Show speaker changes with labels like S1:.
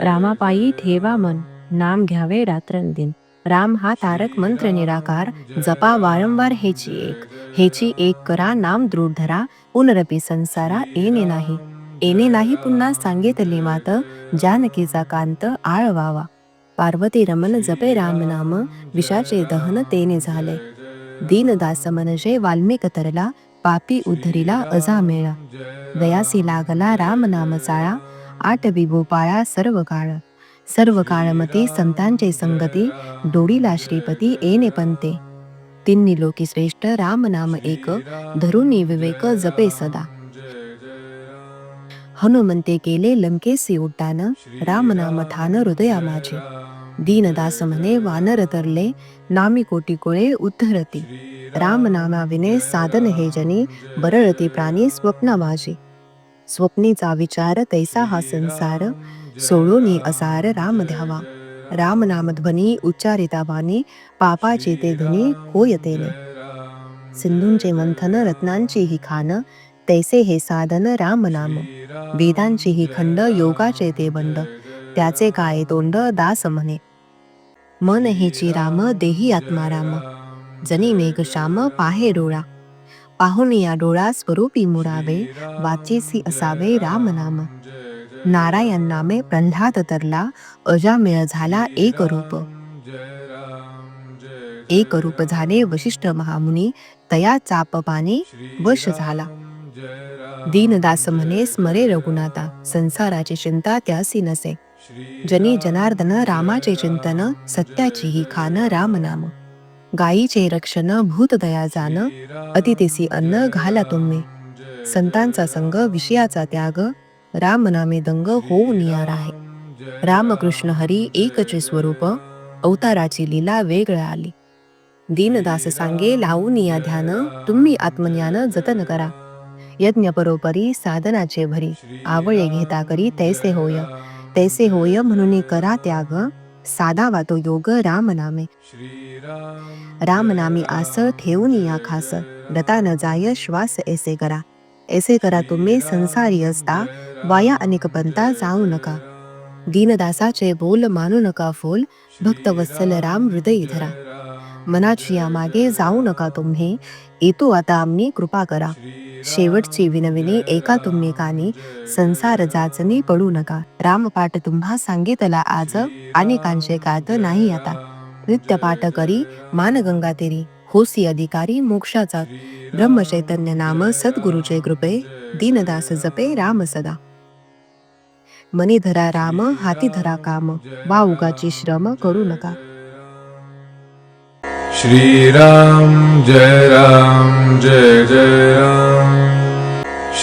S1: रामापायी ठेवा मन नाम घ्यावे रात्रंदिन. राम हा तारक मंत्र निराकार जपा वारंवार हेची एक. हेची एक करा नाम दृढ धरा पुनरपी संसारा येणे नाही. येणे नाही पुन्हा सांगितले मात जानकीचा कांत आळवावा. पार्वती रमन जपे राम नाम विषाचे दहन तेने झाले. दीनदास म्हणजे वाल्मिक तरला पापी उद्धरीला अजामेळा दयासी लागला राम नाम चाळा आठ गोपाळा सर्व काळ. सर्व काळमते संतांचे संगती डोळीला श्रीपती येणे पंते. तिन्ही लोकी श्रेष्ठ राम नाम एक धरुणी विवेक जपे सदा. हनुमंते केले लंकेसी उड्डाण राम नाम ठाण हृदया माझे दीनदास म्हणे वानर तरले नामी कोटी कोळे उद्धरती राम नामाविने साधन हे जनी बरळती प्राणी स्वप्न माझे स्वप्नीचा विचार तैसा हा संसार सोडूनी असार राम ध्यावा राम नामध्वनी उच्चारिता वाणी पापाचे ते धुनी होयतेने सिंधूंचे मंथन रत्नांची ही खान तैसे हे साधन राम नाम वेदांची ही खंड योगाचे ते बंड त्याचे काय तोंड दास म्हणे. मन हेची राम देही आत्मा राम. जनी मेघ श्याम पाहे डोळा. पाहून या डोळा स्वरूपी मुरावे वाचेसी असावे राम नाम. नारायण नामे प्रल्हाद तरला अजामेळ झाला एक रूप. एक रूप झाले वशिष्ठ महामुनी तया चापपाने वश झाला. दीनदास म्हणे स्मरे रघुनाथा संसाराची चिंता त्यासी नसे. जनी जनार्दन रामाचे चिंतन सत्याची ही खान राम नाम गायीचे रक्षण भूत दया जाण अतिथेसी अन्न घाला तुम्ही. संतांचा संग विषयाचा त्याग राम नामे दंग होऊ नियार आहे. रामकृष्ण हरी एकचे स्वरूप अवताराची लीला वेगळा आली. दीनदास सांगे लावून या ध्यान तुम्ही आत्मज्ञान जतन करा. यज्ञ परोपरी साधनाचे भरी आवळे घेता करी तैसे होय. तैसे होय म्हणून करा त्याग साधा वातो योग राम नामे। राम नामी आस ठेवून या खास रता न जाय श्वास ऐसे करा। ऐसे करा तुम्ही संसारी असता वाया अनेक पंता जाऊ नका। दीनदासाचे बोल मानू नका फोल भक्त वत्सल राम हृदय धरा। मनाची या मागे जाऊ नका तुम्ही येतो आता आम्ही कृपा करा। शेवटची विनविनी एका तुम्ही कानी संसार जाचनी पडू नका. रामपाठ तुम्हा सांगितला आज अनेकांचे कात नाही आता. नित्य पाठ करी मानगंगा तेरी. होसी अधिकारी मोक्षाचा. ब्रह्मचैतन्य नाम सद्गुरुचे कृपे. दीनदास जपे राम सदा. मनी धरा राम हाती धरा काम. वा उगाची श्रम करू नका.
S2: श्रीराम जय राम जय जय राम.